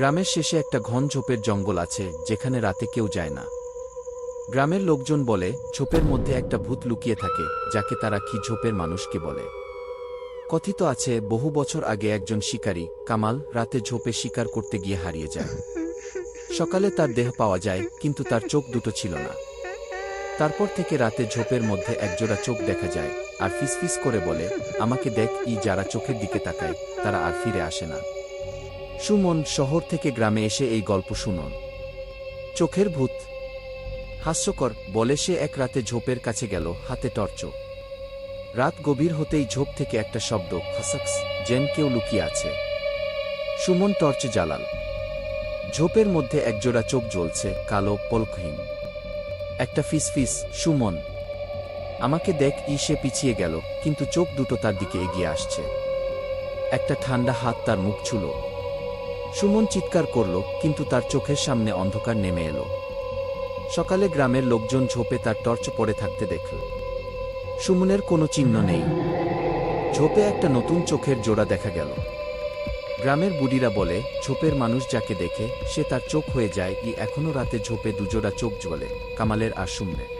গ্রামের শেষে একটা ঘন ঝোপের জঙ্গল আছে, যেখানে রাতে কেউ যায় না। গ্রামের লোকজন বলে, ঝোপের মধ্যে একটা ভূত লুকিয়ে থাকে, যাকে তারা কি ঝোপের মানুষকে বলে। কথিত আছে, বহু বছর আগে একজন শিকারী, কামাল, রাতে ঝোপে শিকার করতে গিয়ে হারিয়ে যায়। সকালে তার দেহ পাওয়া যায়, কিন্তু তার চোখ দুটো ছিল না। তারপর থেকে রাতে ঝোপের মধ্যে একজোড়া চোখ দেখা যায়, আর ফিসফিস করে বলে, আমাকে দেখ, ই যারা চোখের দিকে তাকায়, তারা আর ফিরে আসে না। সুমন শহর থেকে গ্রামে এসে এই গল্প শুনুন। চোখের ভূত। হাস্যকর, বলে সে এক রাতে ঝোপের কাছে গেল, হাতে টর্চ। রাত গভীর হতেই ঝোপ থেকে একটা শব্দ খসাক্স যেন কেউ লুকিয়ে আছে। সুমন টর্চ জ্বালাল। ঝোপের মধ্যে একজোড়া চোখ জ্বলছে, কালো, পলকহীন। একটা ফিস ফিস সুমন। আমাকে দেখ, ই সে পিছিয়ে গেল, কিন্তু চোখ দুটো তার দিকে এগিয়ে আসছে। একটা ঠান্ডা হাত তার মুখ ছুল। সুমন চিৎকার করল, কিন্তু তার চোখের সামনে অন্ধকার নেমে এলো। সকালে গ্রামের লোকজন ঝোপে তার টর্চ পড়ে থাকতে দেখল। সুমনের কোনো চিহ্ন নেই। ঝোপে একটা নতুন চোখের জোড়া দেখা গেল। গ্রামের বুড়িরা বলে, ঝোপের মানুষ যাকে দেখে, সে তার চোখ হয়ে যায়, ই এখনও রাতে ঝোপে দুজোড়া চোখ জ্বলে, কামালের আর সুমনের।